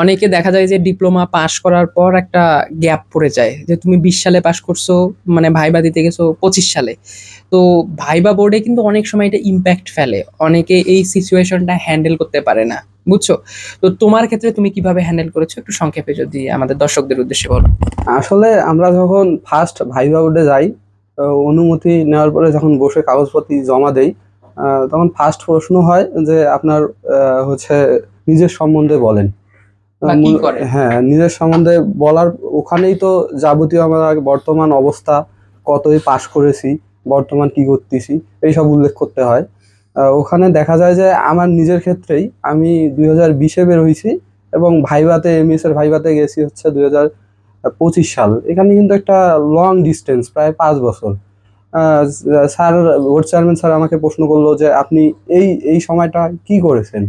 অনেকে দেখা যায় যে ডিপ্লোমা পাশ করার পর একটা গ্যাপ পড়ে যায়। যে তুমি বিশ সালে পাশ করছ মানে ভাইবা দিতে গেছো পঁচিশ সালে। তো ভাইবা বোর্ডে কিন্তু অনেক সময় এটা ইম্প্যাক্ট ফেলে। অনেকে এই সিচুয়েশনটা হ্যান্ডেল করতে পারে না, বুঝছ? তো তোমার ক্ষেত্রে তুমি কীভাবে হ্যান্ডেল করেছ? একটু সংক্ষেপে যদি আমাদের দর্শকদের উদ্দেশ্যে বলো। আসলে আমরা যখন ফার্স্ট ভাইবা বোর্ডে যাই অনুমতি নেওয়ার পরে যখন বসে কাগজপত্র জমা দেই তখন ফার্স্ট প্রশ্ন হয় যে আপনার হচ্ছে নিজের সম্বন্ধে বলেন? হ্যাঁ নিজের সম্বন্ধে বলার ওখানেই তো যাবতীয় আমার বর্তমান অবস্থা কতই পাশ করেছি বর্তমান কি করতেছি এইসব উল্লেখ করতে হয়। ওখানে দেখা যায় যে আমার নিজের ক্ষেত্রেই আমি দুই হাজার বিশে বের হয়েছি এবং ভাইভাতে এমএস এর ভাইভাতে গেছি হচ্ছে দুই হাজার পঁচিশ সাল। এখানে কিন্তু একটা লং ডিস্টেন্স প্রায় পাঁচ বছর। আহ, স্যার বোর্ড চেয়ারম্যান স্যার আমাকে প্রশ্ন করল যে আপনি এই এই সময়টা কি করেছেন?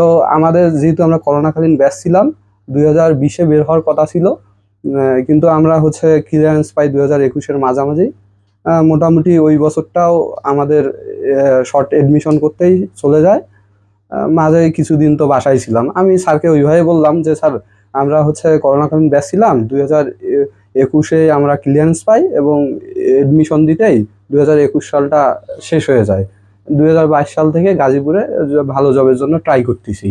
তো আমাদের যেহেতু আমরা করোনাকালীন ব্যাচ ছিলাম, দুই হাজার বিশে বের হওয়ার কথা ছিল কিন্তু আমরা হচ্ছে ক্লিয়ারেন্স পাই দুই হাজার একুশের মাঝামাঝি। মোটামুটি ওই বছরটাও আমাদের শর্ট এডমিশন করতেই চলে যায়। মাঝে কিছুদিন তো বাসায় ছিলাম। আমি স্যারকে ওইভাবে বললাম যে, স্যার, আমরা হচ্ছে করোনাকালীন ব্যাচ ছিলাম, দুই হাজার একুশে আমরা ক্লিয়ারেন্স পাই এবং এডমিশন দিতেই দু হাজার একুশ সালটা শেষ হয়ে যায়। দুই হাজার বাইশ সাল থেকে গাজীপুরে ভালো জবের জন্য ট্রাই করতেছি।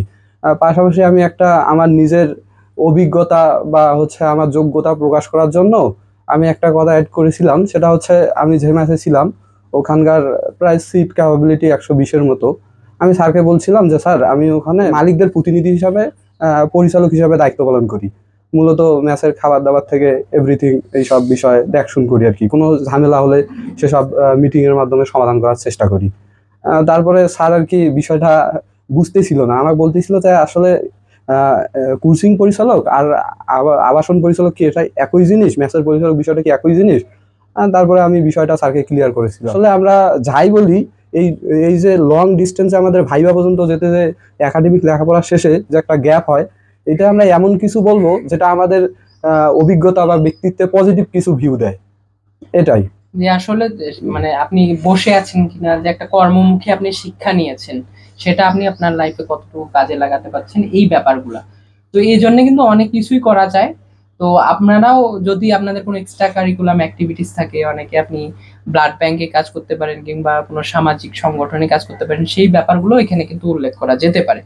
পাশাপাশি আমি একটা আমার নিজের অভিজ্ঞতা বা হচ্ছে আমার যোগ্যতা প্রকাশ করার জন্য আমি একটা কথা অ্যাড করেছিলাম, সেটা হচ্ছে আমি যে ম্যাচে ছিলাম, ওখানকার প্রায় সিট ক্যাপাবিলিটি একশো বিশের মতো। আমি স্যারকে বলছিলাম যে, স্যার, আমি ওখানে মালিকদের প্রতিনিধি হিসাবে পরিচালক হিসাবে দায়িত্ব পালন করি। মূলত ম্যাচের খাবার দাবার থেকে এভরিথিং এইসব বিষয়ে দেখশুন করি আর কি। কোনো ঝামেলা হলে সেসব মিটিংয়ের মাধ্যমে সমাধান করার চেষ্টা করি। তারপরে স্যার আর কি বিষয়টা বুঝতেছিল না। আমার বলতেছিল যে আসলে কোচিং পরিচালক আর আবা- আবাসন পরিচালক কি এটা একই জিনিস? ম্যাচের পরিচালক বিষয়টা কি একই জিনিস? তারপরে আমি বিষয়টা স্যারকে ক্লিয়ার করেছিলাম। আসলে আমরা যাই বলি, এই এই যে লং ডিস্টেন্সে আমাদের ভাইবা পর্যন্ত যেতে যে একাডেমিক লেখাপড়া শেষে যে একটা গ্যাপ হয়, এটা আমরা এমন কিছু বলব যেটা আমাদের অভিজ্ঞতা বা ব্যক্তিত্বে পজিটিভ কিছু ভিউ দেয়। এটাই। যে আসলে মানে আপনি বসে আছেন কিনা, যে একটা কর্মমুখী আপনি শিক্ষা নিয়েছেন, সেটা আপনি আপনার লাইফে কতটুকু কাজে লাগাতে পারছেন, এই ব্যাপারগুলা। তো এই জন্য কিন্তু অনেক কিছুই করা যায়। তো আপনারাও যদি আপনাদের কোনো এক্সট্রা কারিকুলাম অ্যাক্টিভিটিস থাকে, অনেকে আপনি ব্লাড ব্যাংকে কাজ করতে পারেন কিংবা কোনো সামাজিক সংগঠনে কাজ করতে পারেন, সেই ব্যাপারগুলো এখানে কিন্তু উল্লেখ করা যেতে পারে।